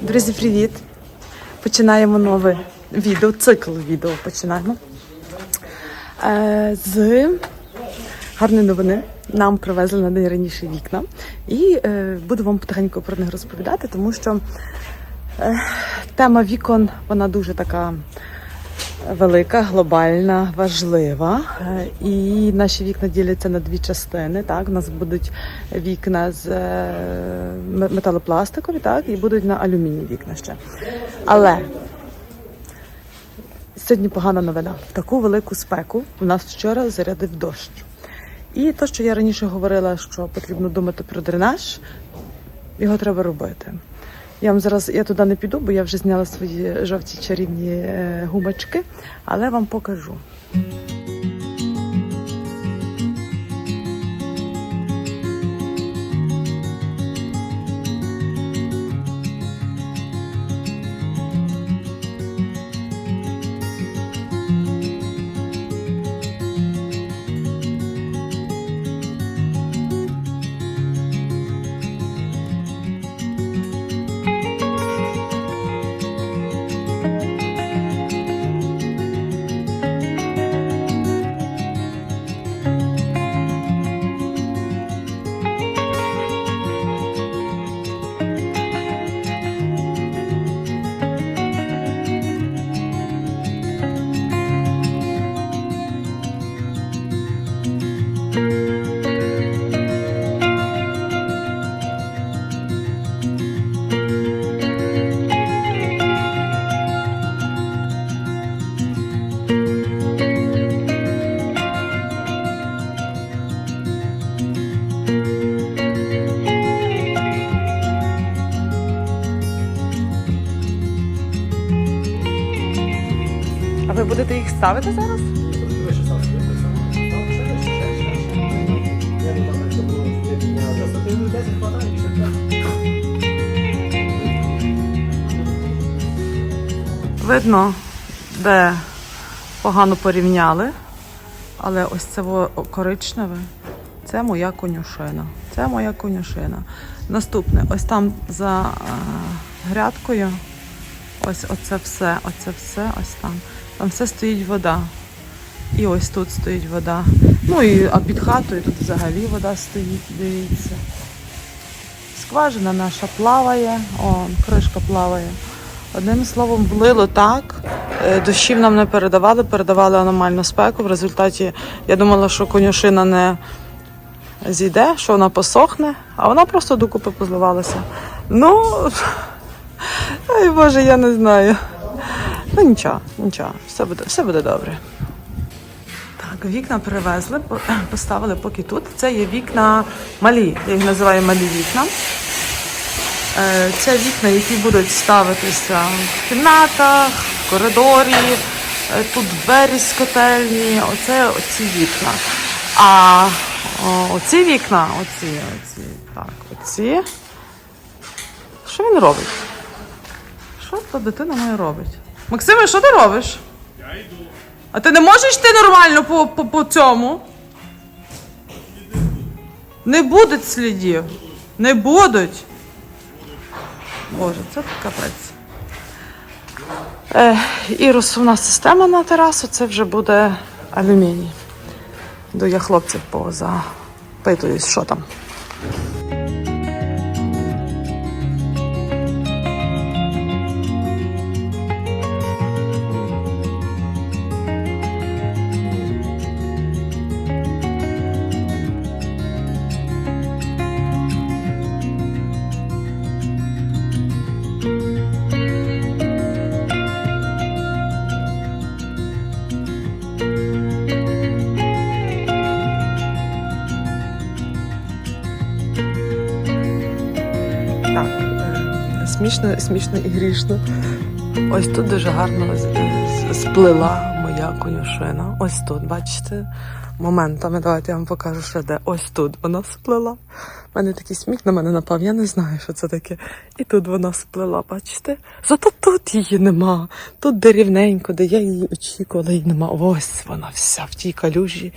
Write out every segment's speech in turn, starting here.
Друзі, привіт! Починаємо нове відео, цикл відео починаємо. Е, з гарної новини. Нам привезли на день раніше вікна. І е, буду вам потихеньку про них розповідати, тому що е, тема вікон вона дуже така велика, глобальна, важлива. Е, І наші вікна діляться на дві частини. Так, у нас будуть вікна з е, металопластикові, так, і будуть на алюміній вікна ще. Але сьогодні погана новина. В таку велику спеку у нас вчора зарядив дощ. І те, що я раніше говорила, що потрібно думати про дренаж, його треба робити. Я вам зараз я туди не піду, бо я вже зняла свої жовті чарівні е, гумочки, але вам покажу. Ставити зараз? Видно, де погано порівняли, але ось це коричневе. Це моя конюшина. Це моя конюшина. Наступне, ось там за е, грядкою. Ось оце все, оце все, ось там. Там все стоїть вода. І ось тут стоїть вода. Ну і а під хатою тут взагалі вода стоїть, дивіться. Скважина наша плаває, о, кришка плаває. Одним словом, влило так. Е, Дощів нам не передавали, передавали аномальну спеку. В результаті я думала, що конюшина не зійде, що вона посохне, а вона просто докупи позливалася. Ну, ай Боже, я не знаю. Ну нічого, нічого, все буде, все буде добре. Так, вікна привезли, поставили поки тут. Це є вікна малі, я їх називаю малі вікна. Е, Це вікна, які будуть ставитися в кімнатах, в коридорі, е, тут двері з котельні, оце оці вікна. А оці вікна, оці, оці, так, оці. Що він робить? Що та дитина моя робить? Максиме, що ти робиш? Я йду. А ти не можеш йти нормально по, по, по цьому? Не будуть слідів. Не будуть. Боже, це капець. Е, і розсувна система на терасу це вже буде алюміній. Йду я хлопців позапитуюсь, що там. Смішно, смішно і грішно. Ось тут дуже гарно сплила моя конюшина. Ось тут, бачите, моментами. Давайте я вам покажу ще де. Ось тут вона сплила. У мене такий сміх на мене напав, я не знаю, що це таке. І тут вона сплила, бачите? Зато тут її нема. Тут де рівненько, де я її очікувала, її нема. Ось вона вся в тій калюжі,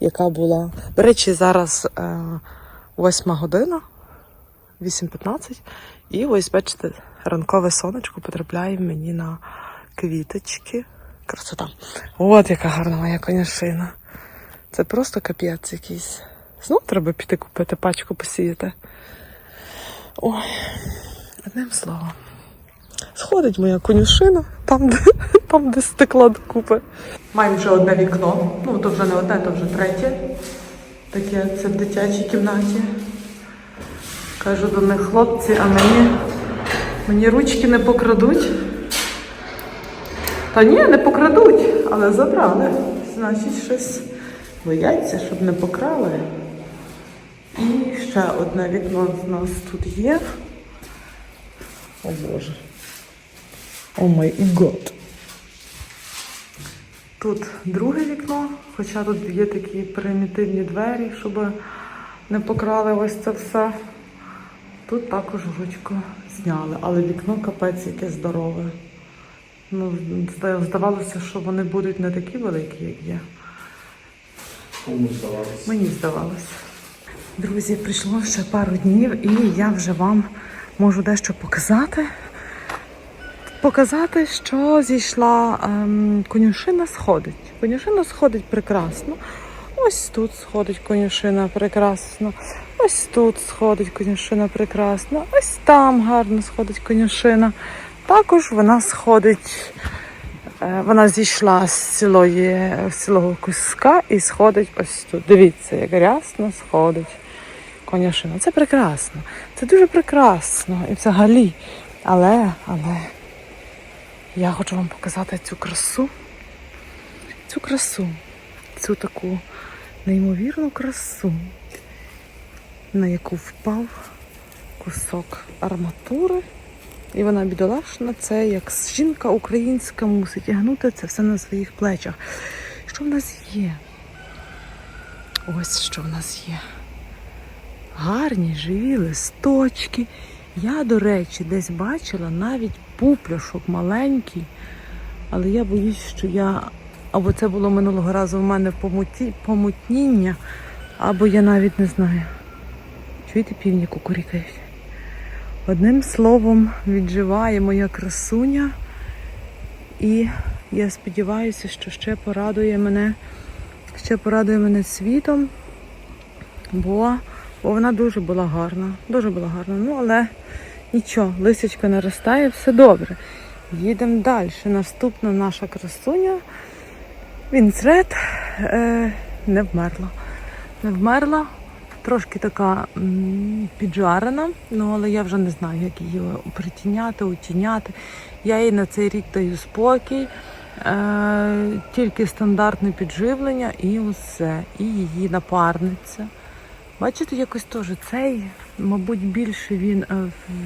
яка була. До речі, зараз е, восьма година. 8.15. І ось, бачите, ранкове сонечко потрапляє мені на квіточки. Красота. От яка гарна моя конюшина. Це просто капець якийсь. Знов треба піти купити пачку посіяти. Ой, одним словом. Сходить моя конюшина, там, де, там, де стекла докупи. Маємо вже одне вікно. Ну, то вже не одне, то вже третє. Таке це в дитячій кімнаті. Кажу до них хлопці, а мені, мені ручки не покрадуть. Та ні, не покрадуть, але забрали. Значить, щось бояться, щоб не покрали. І ще одне вікно з нас тут є. О Боже. О май год. Тут друге вікно, хоча тут є такі примітивні двері, щоб не покрали ось це все. Тут також ручку зняли, але вікно капець яке здорове. Ну, здавалося, що вони будуть не такі великі, як є. Кому здавалося? Мені здавалося. Друзі, прийшло ще пару днів, і я вже вам можу дещо показати. Показати, що зійшла ем, конюшина сходить. Конюшина сходить прекрасно. Ось тут сходить конюшина прекрасно. Ось тут сходить конюшина прекрасно. Ось там гарно сходить конюшина. Також вона сходить Е, Вона зійшла з цілої, з цілого куска і сходить ось тут. Дивіться, як рясно сходить конюшина. Це прекрасно. Це дуже прекрасно. І взагалі. Але, але я хочу вам показати цю красу. Цю красу. Цю таку неймовірну красу, на яку впав кусок арматури. І вона бідолашна, це як жінка українська мусить тягнути це все на своїх плечах. Що в нас є? Ось що в нас є. Гарні живі листочки. Я, до речі, десь бачила навіть пупляшок маленький, але я боюсь, що я. Або це було минулого разу в мене помуті... помутніння, або я навіть не знаю. Чуєте, півні кукурікають? Одним словом, відживає моя красуня. І я сподіваюся, що ще порадує мене, ще порадує мене світом, бо, бо вона дуже була гарна. Дуже була гарна. Ну, але нічого, лисичка наростає, все добре. Їдемо далі. Наступна наша красуня. Вінцред е, не вмерла. Не вмерла. Трошки така піджарена, ну але я вже не знаю, як її притіняти, утіняти. Я їй на цей рік даю спокій, е, тільки стандартне підживлення і усе. І її напарниця. Бачите, якось теж цей, мабуть, більше він е,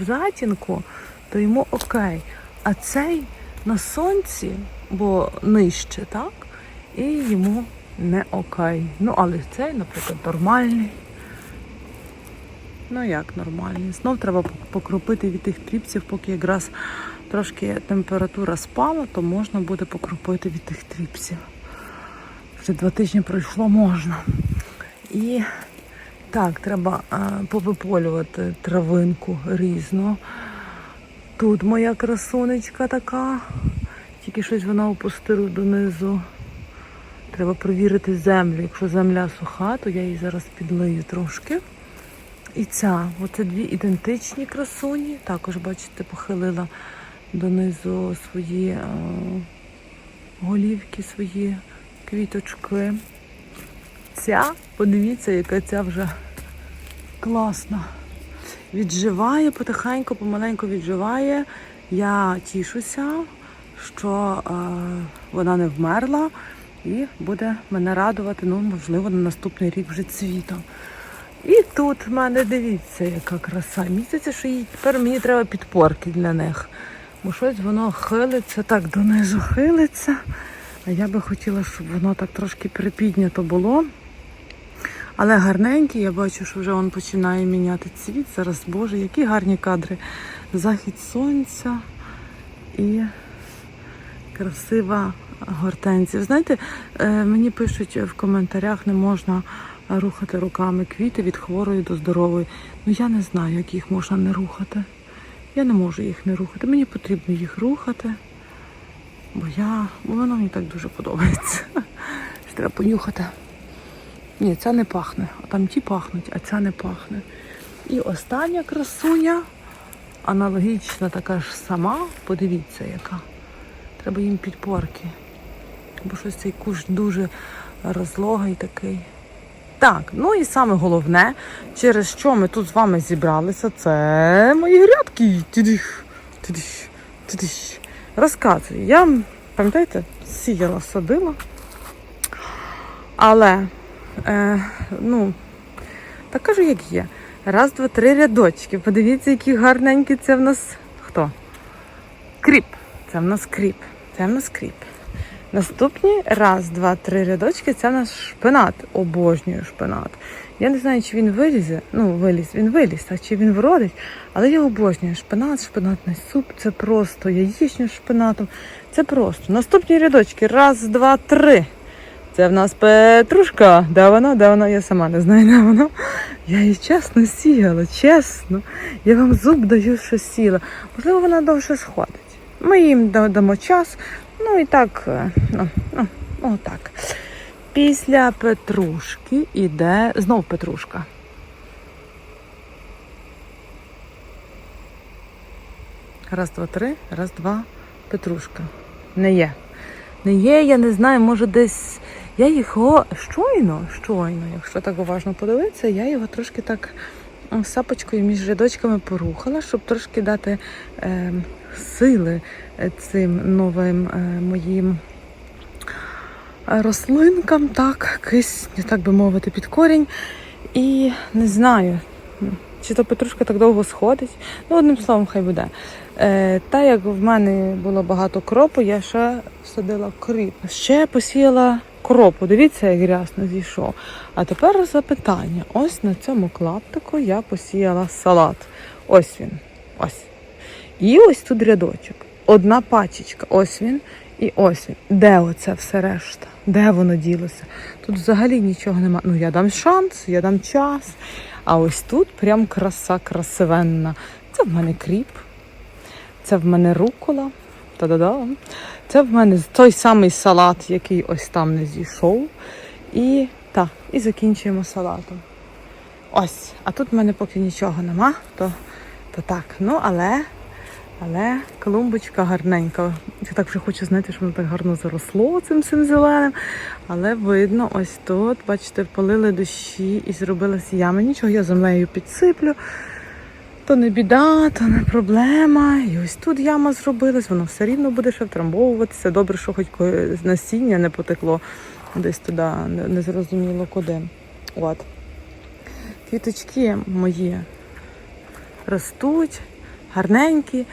в затінку, то йому окей. А цей на сонці, бо нижче, так? І йому не окей. Ну, але цей, наприклад, нормальний. Ну як нормальний. Знов треба покропити від тих тріпсів, поки якраз трошки температура спала, то можна буде покропити від тих тріпсів. Вже два тижні пройшло, можна. І так, треба а, повиполювати травинку різну. Тут моя красунечка така. Тільки щось вона опустила донизу. Треба провірити землю. Якщо земля суха, то я її зараз підлию трошки. І ця, оце дві ідентичні красуні. Також, бачите, похилила донизу свої е, голівки, свої квіточки. Ця, подивіться, яка ця вже класна. Відживає потихеньку, помаленьку відживає. Я тішуся, що е, вона не вмерла і буде мене радувати, ну, можливо, на наступний рік вже цвітом. І тут в мене дивіться, яка краса. Місяця, що їй тепер мені треба підпорки для них. Бо щось воно хилиться, так донизу хилиться. А я би хотіла, щоб воно так трошки припіднято було. Але гарненький, я бачу, що вже він починає міняти цвіт. Зараз, Боже, які гарні кадри. Захід сонця і красива гортензія. Знаєте, е, мені пишуть в коментарях, не можна рухати руками квіти від хворої до здорової. Ну я не знаю, як їх можна не рухати. Я не можу їх не рухати. Мені потрібно їх рухати, бо я. бо воно мені так дуже подобається. Що треба понюхати. Ні, ця не пахне. А там ті пахнуть, а ця не пахне. І остання красуня, аналогічна така ж сама. Подивіться, яка. Треба їм підпорки. Бо щось цей кущ дуже розлогий такий. Так, ну і саме головне, через що ми тут з вами зібралися, це мої грядки. Тидих, тидих, тидих. Розказую. Я, пам'ятаєте, сіяла, садила. Але, е, ну, так кажу, як є. Раз, два, три рядочки. Подивіться, які гарненькі це в нас хто? Кріп. Це в нас кріп. Це в нас кріп. Наступні раз, два, три рядочки це в нас шпинат. Обожнюю шпинат. Я не знаю, чи він вилізе. Ну, виліз, він виліз, а чи він вродить, але я обожнюю шпинат, шпинатний суп. Це просто яєчню з шпинатом. Це просто. Наступні рядочки. Раз, два, три. Це в нас Петрушка. Де вона? Де вона? Я сама не знаю, де вона. Я її чесно сіяла, чесно. Я вам зуб даю, що сіла. Можливо, вона довше сходить. Ми їм дамо час. Ну і так, е, ну, ну, ну так. Після Петрушки іде знов Петрушка. Раз, два, три, раз, два, Петрушка. Не є. Не є, я не знаю, може десь. Я його щойно, щойно, якщо так уважно подивитися, я його трошки так сапочкою між рядочками порухала, щоб трошки дати е, сили цим новим е, моїм е, рослинкам, так, кисню, так би мовити, під корінь. І не знаю, чи то Петрушка так довго сходить. Ну, одним словом, хай буде. Е, та як в мене було багато кропу, я ще садила кріп. Ще посіяла кропу. Дивіться, як рясно зійшов. А тепер запитання. Ось на цьому клаптику я посіяла салат. Ось він. Ось. І ось тут рядочок. Одна пачечка. Ось він. І ось він. Де оце все решта? Де воно ділося? Тут взагалі нічого нема. Ну, я дам шанс, я дам час. А ось тут прям краса красивенна. Це в мене кріп. Це в мене рукола. Та-да-да. Це в мене той самий салат, який ось там не зійшов. І так, і закінчуємо салатом. Ось, а тут в мене поки нічого нема, то, то так. Ну, але, але клумбочка гарненька. Я так вже хочу знати, що воно так гарно заросло цим цим зеленим. Але видно, ось тут, бачите, полили дощі і зробилася яма. Нічого, я землею підсиплю. То не біда, то не проблема. І ось тут яма зробилась, воно все рівно буде ще втрамбовуватися. Добре, що хоч насіння не потекло десь туди, не, не зрозуміло куди. От. Квіточки мої ростуть, гарненькі.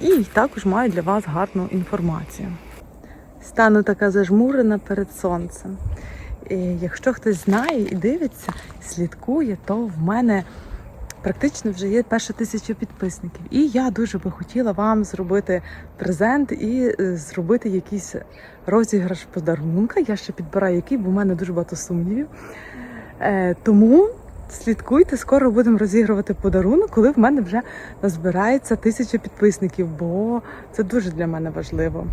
І також маю для вас гарну інформацію. Стану така зажмурена перед сонцем. І якщо хтось знає і дивиться, слідкує, то в мене практично вже є перша тисяча підписників. І я дуже би хотіла вам зробити презент і е, зробити якийсь розіграш подарунка. Я ще підбираю який, бо в мене дуже багато сумнівів. Е, тому слідкуйте, скоро будемо розігрувати подарунок, коли в мене вже назбирається тисяча підписників, бо це дуже для мене важливо.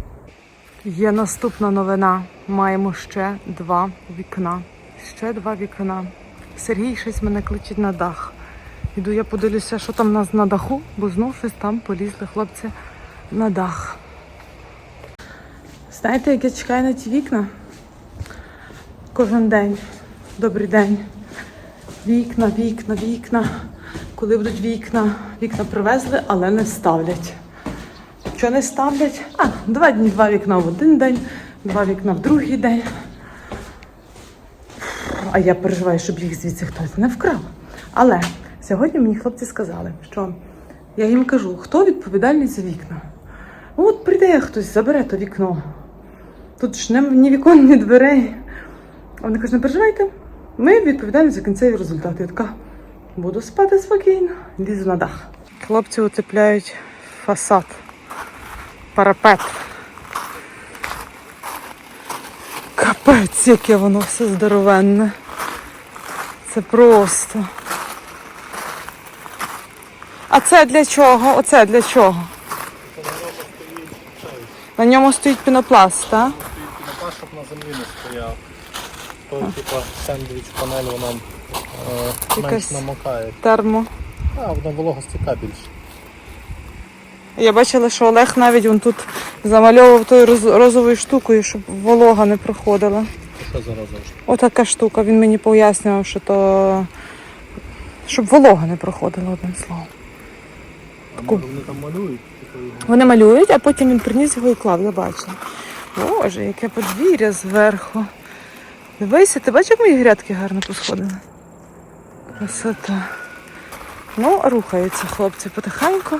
Є наступна новина. Маємо ще два вікна. Ще два вікна. Сергій щось мене кличить на дах. Іду я подивлюся, що там у нас на даху, бо знов щось там полізли хлопці на дах. Знаєте, як я чекаю на ті вікна? Кожен день. Добрий день. Вікна, вікна, вікна. Коли будуть вікна? Вікна привезли, але не ставлять. Що не ставлять? А, два дні, два вікна в один день, два вікна в другий день. А я переживаю, щоб їх звідси хтось не вкрав. Але сьогодні мені хлопці сказали, що я їм кажу, хто відповідальний за вікна. От прийде хтось, забере то вікно. Тут ж ні вікон, ні дверей. А вони кажуть, не переживайте, ми відповідаємо за кінцеві результати. Я така, буду спати спокійно, лізу на дах. Хлопці утепляють фасад, парапет. Капець, яке воно все здоровенне. Це просто. А це для чого? Оце для чого? На ньому стоїть пінопласт, так? Напа, щоб на землі не стояв. То, типа, сендвіч панель, вона е, Якась- менш намокає. Термо. А, вона вологостійка більше. Я бачила, що Олег навіть он тут замальовував тою роз- розовою штукою, щоб волога не проходила. Що за розовий? Отака штука. Він мені пояснював, що то щоб волога не проходила одним словом. А може вони там малюють? Типу, його? Вони малюють, а потім він приніс його і клав, я бачила. Боже, яке подвір'я зверху. Дивися, ти бачиш, як мої грядки гарно посходили? Красота. Ну, рухаються хлопці потихеньку.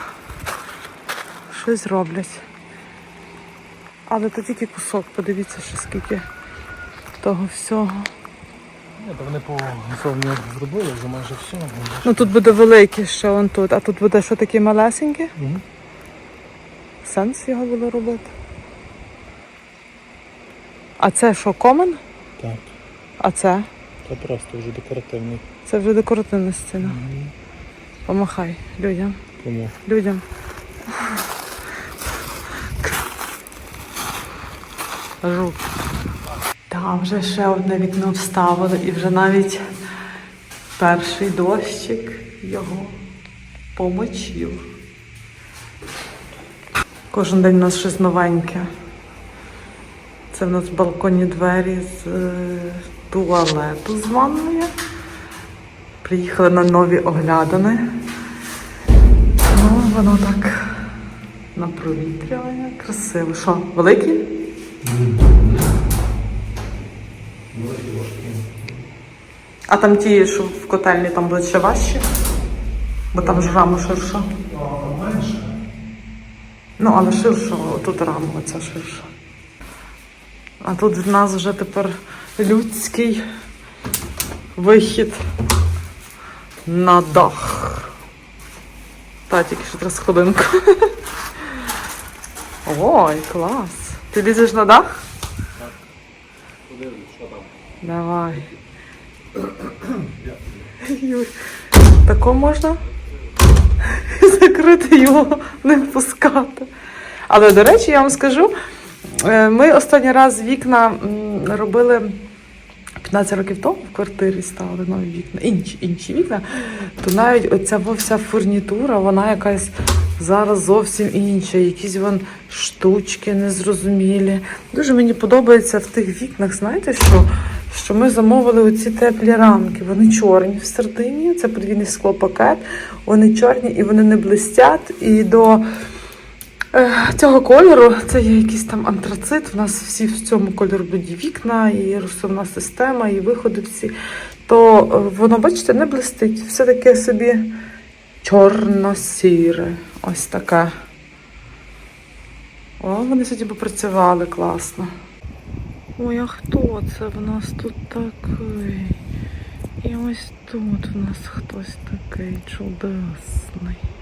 Щось роблять. Але то тільки кусок, подивіться, що скільки того всього. Ні, то вони по зовні зробили вже майже все. Ну тут буде великий ще он тут, а тут буде що таке малесеньке? Мгм. Сенс його було робити. А це що, комен? Так, А це? це просто вже декоративний. Це вже декоративна стіна. Помахай людям. Тому Людям. Жук. Там вже ще одне вікно вставили і вже навіть перший дощик його помочив. Кожен день у нас щось новеньке. Це в нас балконні двері з е, туалету з ванною. Приїхали на нові оглядини. Ну, воно так на провітрювання. Красиво. Що, великі? А там ті, що в котельні там будуть ще важчі? Бо там ж рама ширша. Ну, але ширша, тут рама оця ширша. А тут в нас вже тепер людський вихід на дах. Та, тільки що зараз хвилинку. Ой, клас. Ти лізеш на дах? подивись, що там. Давай. Юр, тако можна закрити його, не впускати. Але, до речі, я вам скажу, ми останній раз вікна робили 15 років тому в квартирі ставили нові вікна, інші, інші вікна, то навіть оця вся фурнітура, вона якась зараз зовсім інша. Якісь вон штучки незрозумілі. Дуже мені подобається в тих вікнах, знаєте що? Що ми замовили оці теплі рамки. Вони чорні в середині, це подвійний склопакет. Вони чорні і вони не блистять. І до е, цього кольору це є якийсь там антрацит. У нас всі в цьому кольору будуть вікна, і розсувна система, і виходи всі. То е, воно, бачите, не блистить. Все таке собі чорно-сіре. Ось таке. О, вони сьогодні попрацювали класно. Ой, а хто це в нас тут такий? І ось тут в нас хтось такий чудесний.